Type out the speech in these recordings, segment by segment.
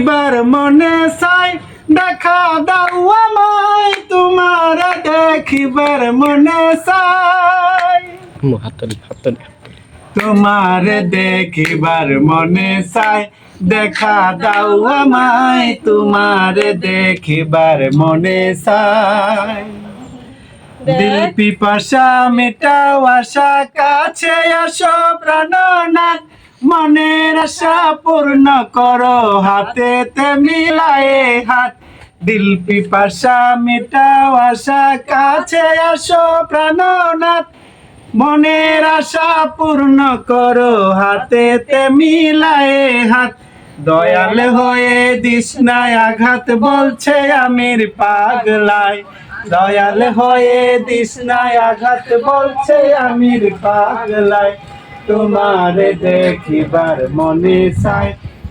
এবার মনে চাই দেখা দাও আমায় তোমার দেখিবার মনে চাই। হাততালি হাততালি। তোমার দেখিবার মনে চাই দেখা দাও আমায় তোমার দেখিবার মনে চাই। দিল পিপাসা মেটাও আশা কাছে আসো প্রাণনাথ মনের আশা পূর্ণ করো হাতেতে মিলায়ে হাত। দিল পিপাসা মেটাও আশা, কাছে আসো প্রাণনাথ। মনের আশা পূর্ণ করো হাতেতে মিলায়ে হাত। দয়াল হয়ে দিসনায় আঘাত বলছে আমির পাগলায়। দয়াল হয়ে দিসনায় আঘাত বলছে আমির পাগলায়। তোমার দেখিবার মনে চায়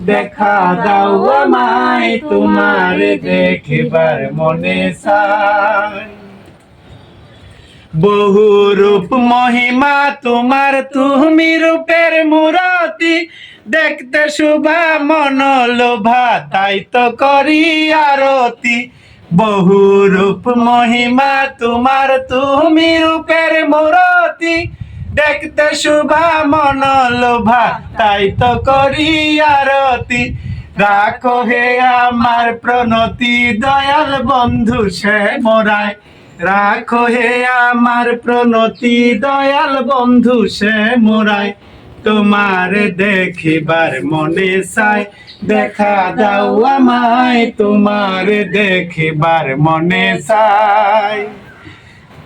দেখা দাও আমায়, তোমার দেখিবার মনে চায় বহু রূপ মহিমা তোমার, তুমি রূপের মূরতি। দেখতে শুভা মন লোভা তাই তো করি আরতি। বহু রূপ মহিমা তোমার, তুমি রূপের মূরতি। দেখতে শুভা মন লোভা তাই তো করি আরতি। রাখো হে আমার প্রণতি, দয়াল বন্ধু সে মোরায় রাখো হে আমার প্রণতি, দয়াল বন্ধু সে মোরায় তোমার দেখিবার মনে চাই, দেখা দাও আমায়, তোমার দেখিবার মনে চাই।